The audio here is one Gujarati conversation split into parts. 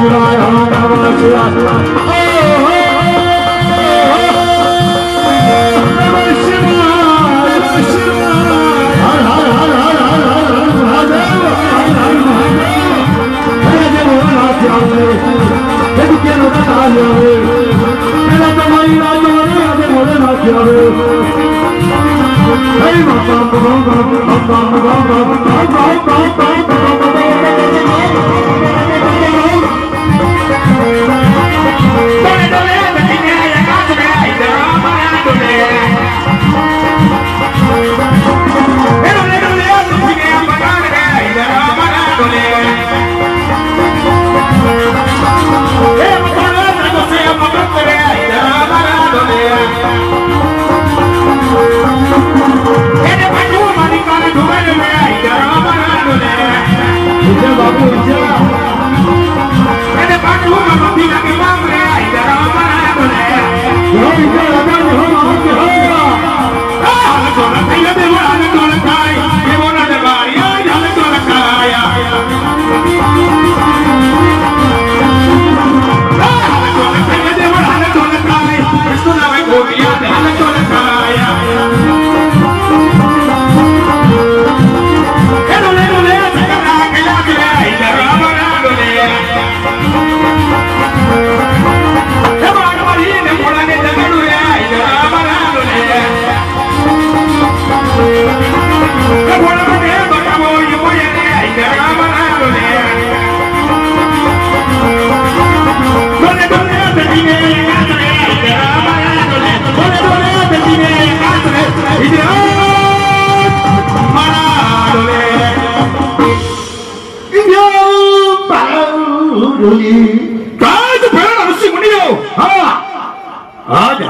શિવાય ઓમ નમઃ શિવાય નમઃ શિવાય નમઃ શિવાય હર હર હર હર હર હર હર મહાદેવ હર હર મહાદેવ હરે જે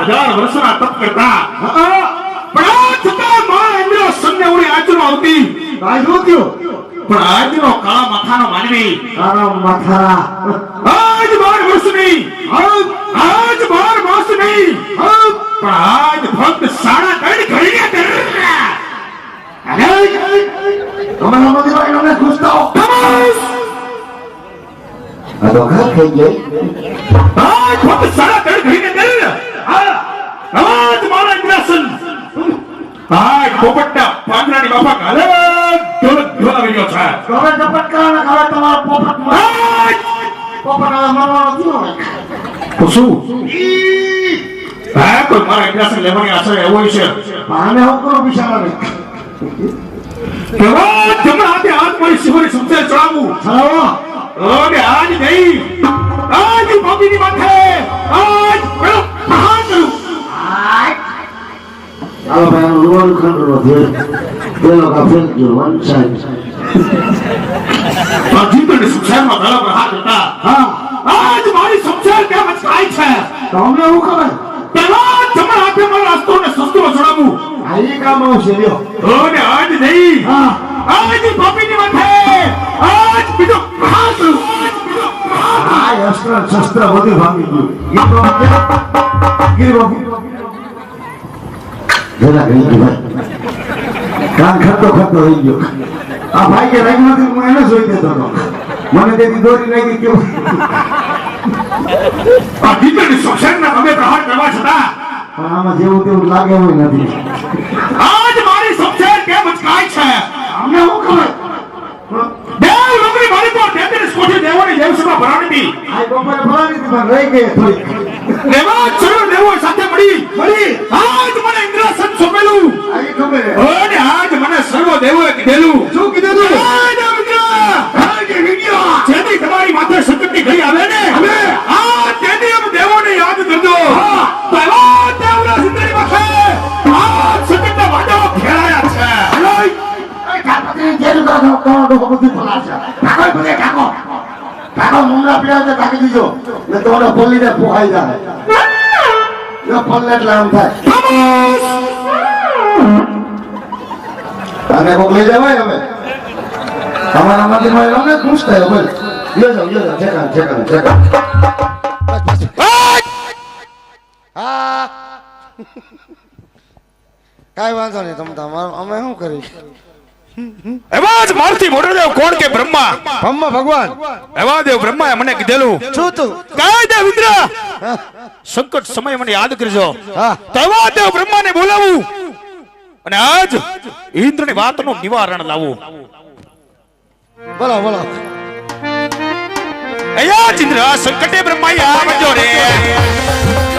હજાર વર્ષના તપ કરતા કાયદો કયો પણ આજનો કાળા માથાનો માનવી. તારા માથા આજ બાર વર્ષની આજ બાર માસની પણ આજ ફક્ત સાડા ત્રણ ઘડીએ ડરના. તમારા મંદિરમાં એમને ખુશ થાઓ! આ તો ઘા થઈ ગઈ. આજ ફક્ત સાડા ત્રણ ઘડીએ ડર. આજ મારા ઇન્દ્રાસન આજ પોપટના પાંજરાની બાપા કાલે આવી ગયો છે હવે ઝપટકા ને હવે તમારા પોપટ આજ પોપટ હવે મરવાનો થયો તો શું હા કોઈ મારા ઇન્દ્રાસન લેવાની આશા એવો છે આને હું કરું બિચારાને કેવા જમણા હાથે હાથ મારી શિવરી સમજે ચડાવવું ચલાવો અને આજ નહીં આજ પાપીની માથે આજ પેલો પ્રહાર કરું ચાલો ભાઈ આનું લોન ખંડરો કા ફેંક ગયો વન સાઈડ જીવન સુખસારમાં પેલો પ્રહાર કરતા હા આજ મારી સમજણ કેમ અચકાય છે તો અમને શું ખબર પેલા જમણા હાથે મારા અસ્ત્રો ને શસ્ત્રો ચડાવવું આ ઈ કામ આવશે લ્યો અને આજ નહીં હા આજ પાપીની માથે આજ બીજો કરું આ અસ્ત્ર શસ્ત્ર બધું ભાંગી ગયું એ તો ગીર બાપુ જરા ગઈ ગઈ કાન ખરતો ખરતો થઈ ગયો. આ ભાઈ કે લાગ્યું નથી હું એને જોઈ દેતો હતો. મને તેથી દોરી લાગી કેવું આ જીવન ના તમે પ્રહાર કરવા છતાં. પણ આમાં જેવું તેવું લાગે એવું નથી. આજ મારી સમજણ કેમ અચકાય છે? અમને શું ખબર? દેવ નોકરી મારી પર તેત્રીસ કોટી દેવોની દેવસભા ભરાણી આ બપોરે ફલાણી હતી, પણ રહી ગઈ થોડી દેવા ચરણ દેવો સાથે મળી. ફલાશે. ઠાકોર બધે ઠાકો. ઠાકો પીડા છે, ઢાંકી દીજો. ને તમારે પલ્લીને પોહાઈ જાય. જો પલ્લે એટલે આમ થાય. આને મોકલી જવાય હવે. તમારા મંદિરમાં અમને ખુશ થાય બોલ લ્યો જાઓ, લ્યો જાઓ, ઠેકા ઠેકા ઠેકા કાંઈ વાંધો નહીં તમે તમારો અમે શું કરીશ એવા જ મારથી મોટો દેવ કોણ કે બ્રહ્મા? બ્રહ્મા ભગવાન. એવા દેવ બ્રહ્માએ મને કીધેલું. શું તું કાય દેવ ઇન્દ્ર! સંકટ સમય મને યાદ કરજો. હા. તો એવા દેવ બ્રહ્માને બોલાવું. અને આજ ઇન્દ્રની વાતનું નિવારણ લાવું. બોલો બોલો. અયા ઇન્દ્ર સંકટે બ્રહ્માએ આવજો રે.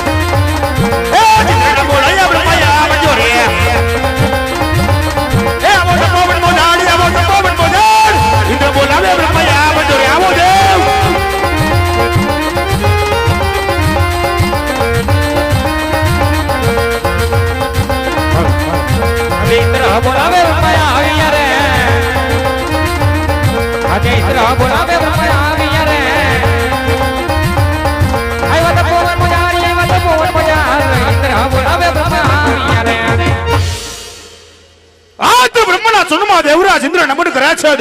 આવ્યા રે આ